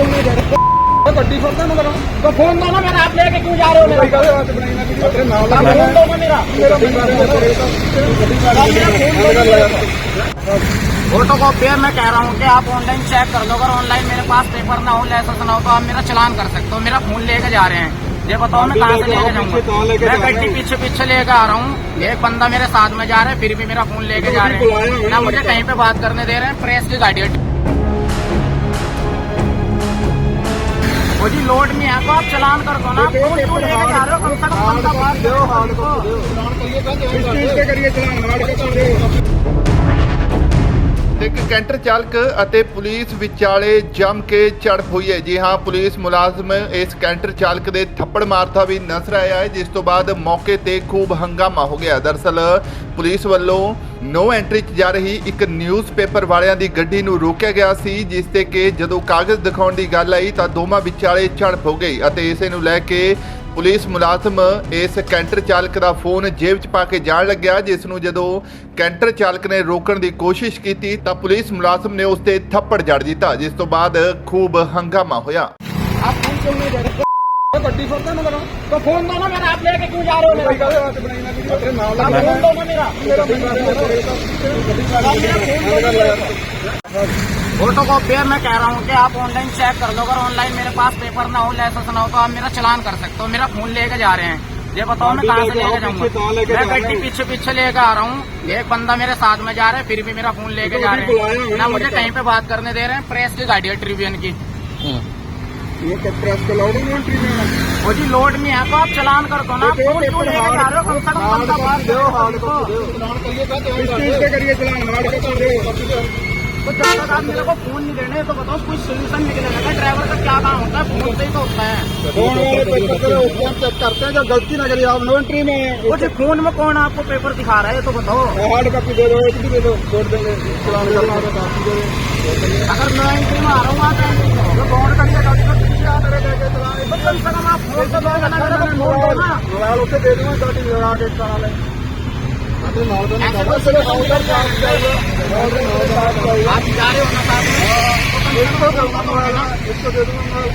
क्यों नहीं दे रहे तो गड्डी छोड़ता ना करो तो फ़ोन दो ना मेरा आप लेके क्यों जा रहे हो मेरा फ़ोन दो ना मेरा फ़ोटो कॉपी मैं कह रहा हूँ कि आप ऑनलाइन चेक कर लो। अगर ऑनलाइन मेरे पास पेपर ना हो लाइसेंस ना हो तो आप मेरा चलान कर सकते हो। मेरा फ़ोन लेके जा रहे हैं। ये बताओ मैं कहाँ से लेके जाऊँगा? मैं गड्डी पीछे पीछे लेके आ रहा हूँ। एक बंदा मेरे साथ में जा रहा है फिर भी मेरा फ़ोन लेके जा रहे हैं। ना मुझे कहीं पे बात करने दे रहे हैं प्रेस की गाड़ी जी लोड नहीं है तो आप चलान कर दो ना आप लोड क्यों लेके जा रहे हो कम से कम बंदा बात दो हाल को इस चीज पे करिए चलान हाल को कर रहे हो ਇੱਕ ਕੈਂਟਰ ਚਾਲਕ ਅਤੇ ਪੁਲਿਸ ਵਿਚਾਲੇ ਜੰਮ ਕੇ ਝੜਪ ਹੋਈ ਹੈ। ਜੀ ਹਾਂ, ਪੁਲਿਸ ਮੁਲਾਜ਼ਮ ਇਸ ਕੈਂਟਰ ਚਾਲਕ ਦੇ ਥੱਪੜ ਮਾਰਦਾ ਵੀ ਨਜ਼ਰ ਆਇਆ ਹੈ, ਜਿਸ ਤੋਂ ਬਾਅਦ ਮੌਕੇ ਤੇ ਖੂਬ ਹੰਗਾਮਾ ਹੋ ਗਿਆ ਦਰਸਲ, ਪੁਲਿਸ ਵੱਲੋਂ ਨੋ ਐਂਟਰੀ 'ਚ ਜਾ ਰਹੀ ਇੱਕ ਨਿਊਜ਼ਪੇਪਰ ਵਾਲਿਆਂ ਦੀ ਗੱਡੀ ਨੂੰ ਰੋਕਿਆ ਗਿਆ ਸੀ, ਜਿਸ ਤੇ ਕਿ ਜਦੋਂ ਕਾਗਜ਼ ਦਿਖਾਉਣ ਦੀ ਗੱਲ ਆਈ ਤਾਂ ਦੋਵਾਂ ਵਿਚਾਲੇ ਝੜਪ ਹੋ ਗਈ ਅਤੇ ਇਸੇ ਨੂੰ ਲੈ ਕੇ ਪੁਲਿਸ ਮੁਲਾਜ਼ਮ ਇਸ ਕੈਂਟਰ ਚਾਲਕ ਦਾ ਫੋਨ ਜੇਬ 'ਚ ਪਾ ਕੇ ਜਾਣ ਲੱਗਿਆ ਜਿਸ ਨੂੰ ਜਦੋਂ ਕੈਂਟਰ ਚਾਲਕ ਨੇ ਰੋਕਣ ਦੀ ਕੋਸ਼ਿਸ਼ ਕੀਤੀ ਤਾਂ ਪੁਲਿਸ ਮੁਲਾਜ਼ਮ ਨੇ ਉਸ ਤੇ ਥੱਪੜ ਜੜ ਦਿੱਤਾ ਜਿਸ ਤੋਂ ਬਾਅਦ ਖੂਬ ਹੰਗਾਮਾ ਹੋਇਆ आप फोन क्यों नहीं दे रहे तो गड्डी छोड़ता ना करो तो फोन दो ना मेरा आप लेके क्यों जा रहे हो भाई मेरा कहते बात बनाई ना वीडियो तेरे नाम आप लगा फोन दो ना मेरा मेरा फ़ोटो कॉपी है मैं कह रहा हूँ कि आप ऑनलाइन चेक कर लो। अगर ऑनलाइन मेरे पास पेपर ना हो लाइसेंस ना हो तो आप मेरा चलान कर सकते हो। मेरा फ़ोन लेके जा रहे हैं। ये बताओ मैं कहाँ से लेके जाऊँगा? मैं गड्डी पीछे पीछे लेके आ रहा हूँ। एक बंदा मेरे साथ में जा रहा है फिर भी मेरा फ़ोन लेके जा रहे हैं। ना मुझे कहीं पे बात करने दे रहे हैं प्रेस की गाड़ी है ट्रिब्यून की। ये तो प्रेस को नहीं वो जी लोड नहीं है तो आप चलान कर दो ना। फ़ोन क्यों लेके जा रहे हो? कम से कम बंदा बात करो तो जब तक आप मेरे को फ़ोन नहीं देने तो बताओ कुछ सोल्यूशन निकले का ड्राइवर का क्या काम होता है? फ़ोन से ही तो होता है। फ़ोन चेक करते हैं जो गलती ना करिए आप नोटरी में कुछ फ़ोन में कौन आपको पेपर दिखा रहा है तो बताओ। हार्ड कॉपी दे दो एक दे दो छोड़ देंगे अगर नोटरी में आ रहा हूँ आप तो, तो कम से कम आप फ़ोन तो से दो ना। मोबाइल उसे दे दूँगा गलती लगा के चला लें। ਸਾਡੇ ਨਾਲ ਦਾ ਨਹੀਂ ਕਰਦਾ ਸਿਰੇ ਕਾਊਂਟਰ ਚਾਰਜ ਚਾਹੀਦਾ ਨਾਲ ਦੇ ਨਾਲ ਦਾ ਚਾਹੀਦਾ आप जा रहे हो ना साथ में ਇੱਕ ਤੋਂ ਕਰਨਾ ਪਵੇਗਾ ਇੱਕ ਤੋਂ ਦੇ ਦੂੰਗਾ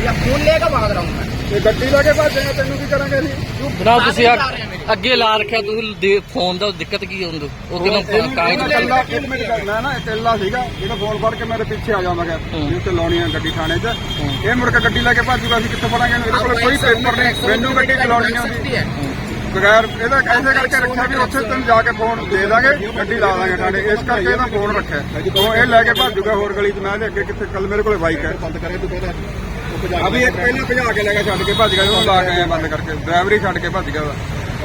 या फोन लेकर भाग रहा हूँ मैं ਤੇ ਗੱਡੀ ਲਾ ਕੇ ਭੱਜੇਗਾ ਤੈਨੂੰ ਕੀ ਕਰਾਂਗੇ ਅਸੀਂ ਜਨਾਬ ਤੁਸੀਂ ਜਾ ਰਹੇ ਨੇ। ਅੱਗ- ਅੱਗੇ ਲਾ ਰੱਖਿਆ ਤੁਸੀਂ ਦੇ- ਫੋਨ ਦਾ ਦਿੱਕਤ ਕੀ ਹੁੰਦੀ ਉਹ ਕਿਹਨੂੰ ਕਾਗਜ਼ ਇਕੱਲਾ ਮਿੰਟ ਕਰਨਾ ਨਾ ਇਕੱਲਾ ਸੀਗਾ ਇਹਦਾ ਫੋਨ ਫੜ ਕੇ ਮੇਰੇ ਪਿੱਛੇ ਆ ਜਾਂਦਾ ਗਿਆ ਵੀ ਉੱਤੇ ਲਾਉਣੀ ਆ ਗੱਡੀ ਥਾਣੇ 'ਚ ਇਹ ਮੁੜ ਕੇ ਗੱਡੀ ਲੈ ਕੇ ਭੱਜੂਗਾ ਅਸੀਂ ਕਿੱਥੇ ਫੜਾਂਗੇ ਇਹਨੂੰ? ਇਹਦੇ ਕੋਲ ਕੋਈ ਪੇਪਰ ਨਹੀਂ ਮੈਨੂੰ ਗੱਡੀ ਚਲਾਉਣੀ ਆ सकती है ਬਗੈਰ ਇਹਦਾ ਐਸੇ ਕਰਕੇ ਰੱਖਿਆ ਵੀ ਉੱਥੇ ਤੈਨੂੰ ਜਾ ਕੇ ਫੋਨ ਦੇ ਦਾਂਗੇ ਗੱਡੀ ਲਾ ਦਾਂਗੇ ਥਾਣੇ ਇਸ ਕਰਕੇ ਇਹਦਾ ਫੋਨ ਰੱਖਿਆ। ਉਹ ਇਹ ਲੈ ਕੇ ਭੱਜੂਗਾ ਹੋਰ ਗਲੀ 'ਚ। ਮੈਂ ਇਹਦੇ ਅੱਗੇ ਕਿੱਥੇ ਕੱਲ ਮੇਰੇ ਕੋਲੇ ਬਾਈਕ ਹੈ। ਬੰਦ ਕਰੇ ਤੂੰ ਪਹਿਲਾਂ ਅਭੀ ਇੱਕ ਪਹਿਲਾਂ ਭਜਾ ਕੇ ਲੈ ਗਿਆ ਛੱਡ ਕੇ ਭੱਜ ਗਿਆ ਉਹਨੂੰ ਲਾ ਕੇ ਆਇਆ ਬੰਦ ਕਰਕੇ। ਡਰਾਈਵਰ ਛੱਡ ਕੇ ਭੱਜ ਗਿਆ।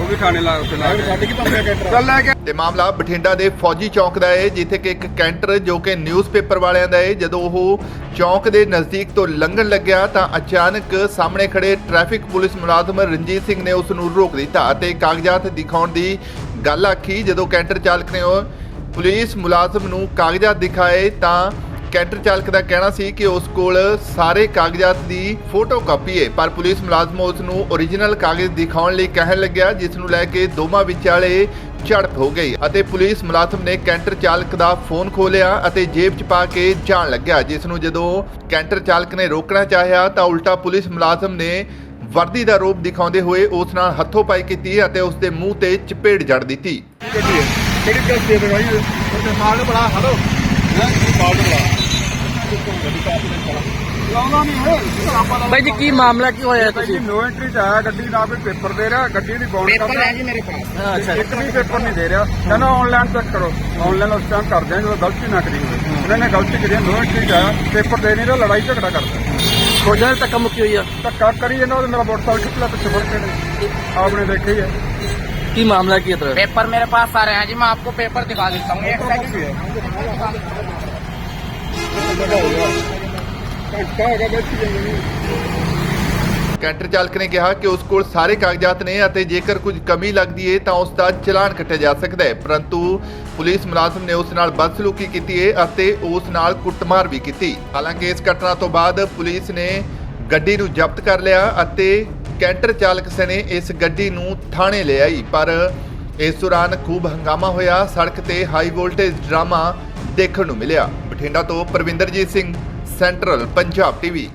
ਉਹ ਵੀ ਥਾਣੇ ਲਾ ਉੱਤੇ ਲਾ ਕੇ ਛੱਡ ਕੇ ਭੱਜ ਗਿਆ ਚੱਲ ਲੈ ਕੇ ਤੇ ਮਾਮਲਾ ਬਠਿੰਡਾ ਦੇ ਫੌਜੀ ਚੌਕ ਦਾ ਹੈ ਜਿੱਥੇ ਕਿ ਇੱਕ ਕੈਂਟਰ ਜੋ ਕਿ ਨਿਊਜ਼ਪੇਪਰ ਵਾਲਿਆਂ ਦਾ ਹੈ ਜਦੋਂ ਉਹ ਚੌਕ ਦੇ ਨਜ਼ਦੀਕ ਤੋਂ ਲੰਘਣ ਲੱਗਿਆ ਤਾਂ ਅਚਾਨਕ ਸਾਹਮਣੇ ਖੜੇ ਟ੍ਰੈਫਿਕ ਪੁਲਿਸ ਮੁਲਾਜ਼ਮ ਰਣਜੀਤ ਸਿੰਘ ਨੇ ਉਸ ਨੂੰ ਰੋਕ ਦਿੱਤਾ ਅਤੇ ਕਾਗਜ਼ਾਤ ਦਿਖਾਉਣ ਦੀ ਗੱਲ ਆਖੀ। ਜਦੋਂ ਕੈਂਟਰ ਚਾਲਕ ਨੇ ਉਹ ਪੁਲਿਸ ਮੁਲਾਜ਼ਮ ਨੂੰ ਕਾਗਜ਼ਾਤ ਦਿਖਾਏ ਤਾਂ ਕੈਂਟਰ ਚਾਲਕ ਦਾ ਕਹਿਣਾ ਸੀ ਕਿ ਉਸ ਕੋਲ ਸਾਰੇ ਕਾਗਜ਼ਾਤ ਦੀ ਫੋਟੋ ਕਾਪੀ ਹੈ, ਪਰ ਪੁਲਿਸ ਮੁਲਾਜ਼ਮ ਉਸ ਨੂੰ ਓਰੀਜਨਲ ਕਾਗਜ਼ ਦਿਖਾਉਣ ਲਈ ਕਹਿਣ ਲੱਗਿਆ, ਜਿਸ ਨੂੰ ਲੈ ਕੇ ਦੋਵਾਂ ਵਿਚਾਲੇ ਝੜਪ ਹੋ ਗਈ ਅਤੇ ਪੁਲਿਸ ਮੁਲਾਜ਼ਮ ਨੇ ਕੈਂਟਰ ਚਾਲਕ ਦਾ ਫੋਨ ਖੋਲਿਆ ਅਤੇ ਜੇਬ 'ਚ ਪਾ ਕੇ ਜਾਣ ਲੱਗਿਆ, ਜਿਸ ਨੂੰ ਜਦੋਂ ਕੈਂਟਰ ਚਾਲਕ ਨੇ ਰੋਕਣਾ ਚਾਹਿਆ ਤਾਂ ਉਲਟਾ ਪੁਲਿਸ ਮੁਲਾਜ਼ਮ ਨੇ ਵਰਦੀ ਦਾ ਰੂਪ ਦਿਖਾਉਂਦੇ ਹੋਏ ਉਸ ਨਾਲ ਹੱਥੋਂ ਪਾਈ ਕੀਤੀ ਅਤੇ ਉਸ ਦੇ ਮੂੰਹ ਤੇ ਚਪੇੜ ਜੜ ਦਿੱਤੀ। ਗੱਡੀ ਹੈ? ਕਿਹੜੀ ਪ੍ਰੈਸ ਦੇ ਭਾਈ ਉਹਦੇ ਮਾਲ ਬੜਾ ਹਲੋ ਬਾਈ ਜੀ ਕੀ ਮਾਮਲਾ ਕੀ ਹੋਇਆ ਤੁਸੀਂ? ਨੋ ਐਂਟਰੀ ਚ ਆਇਆ ਗੱਡੀ ਦਾ ਕੋਈ ਪੇਪਰ ਦੇ ਰਿਹਾ ਗੱਡੀ ਦੀ ਬੌਂਡ ਪੇਪਰ ਹੈ ਜੀ ਮੇਰੇ ਕੋਲ। ਅੱਛਾ ਇੱਕ ਵੀ ਪੇਪਰ ਨਹੀਂ ਦੇ ਰਿਹਾ। ਕਹਿੰਦਾ ਆਨਲਾਈਨ ਚੈੱਕ ਕਰੋ। ਆਨਲਾਈਨ ਉਸ ਟਾਈਮ ਕਰਦੇ ਆ ਜਦੋਂ ਗਲਤੀ ਨਾ ਕਰੀ ਹੋਵੇ। ਉਹਨਾਂ ਨੇ ਗਲਤੀ ਕਰੀ ਨੋ ਐਂਟਰੀ ਚ ਆਇਆ ਪੇਪਰ ਦੇ ਨਹੀਂ ਰਿਹਾ ਲੜਾਈ ਝਗੜਾ ਕਰਦਾ। ਸੋਜਾ ਤੱਕ ਮੁੱਕੀ ਹੋਈ ਆ। ਧੱਕਾ ਕਰੀ ਜਾਂਦਾ ਉਹਦੇ ਮੇਰਾ ਮੋਟਰਸਾਈਕਲ ਕਿੱਥੇ ਪਿੱਛੇ ਫੜ ਕੇ। ਆਪਣੇ ਦੇਖੀ ਹੈ ਕੀ ਮਾਮਲਾ ਕੀ ਹੈ ਤੇਰਾ पेपर मेरे पास आ रहे हैं जी मैं आपको पेपर दिखा देता हूँ एक सेकंड ਘੰਟਾ ਹੋ ਗਿਆ ਬੈਠੀ ਜਾਂਦੀ ਕੈਂਟਰ ਚਾਲਕ ਨੇ ਕਿਹਾ ਕਿ ਉਸ ਕੋਲ ਸਾਰੇ ਕਾਗਜ਼ਾਤ ਨੇ ਅਤੇ ਜੇਕਰ ਕੁਝ ਕਮੀ ਲੱਗਦੀ ਹੈ ਤਾਂ ਉਸ ਦਾ ਚਲਾਨ ਕੱਟਿਆ ਜਾ ਸਕਦਾ ਹੈ ਪਰੰਤੂ ਪੁਲਿਸ ਮੁਲਾਜ਼ਮ ਨੇ ਉਸ ਨਾਲ ਬਦਸਲੂਕੀ ਕੀਤੀ ਹੈ ਅਤੇ ਉਸ ਨਾਲ ਕੁੱਟਮਾਰ ਵੀ ਕੀਤੀ ਹਾਲਾਂਕਿ ਇਸ ਘਟਨਾ ਤੋਂ ਬਾਅਦ ਪੁਲਿਸ ਨੇ ਗੱਡੀ ਨੂੰ ਜ਼ਬਤ ਕਰ ਲਿਆ ਅਤੇ ਕੈਂਟਰ ਚਾਲਕ ਸਣੇ ਇਸ ਗੱਡੀ ਨੂੰ ਥਾਣੇ ਲੈ ਆਈ, ਪਰ ਇਸ ਦੌਰਾਨ ਖੂਬ ਹੰਗਾਮਾ ਹੋਇਆ। ਸੜਕ ਤੇ ਹਾਈ ਵੋਲਟੇਜ ਡਰਾਮਾ ਦੇਖਣ ਨੂੰ ਮਿਲਿਆ। ਬਠਿੰਡਾ ਤੋਂ ਪ੍ਰਵਿੰਦਰਜੀਤ ਸਿੰਘ ਸੈਂਟਰਲ ਪੰਜਾਬ ਟੀਵੀ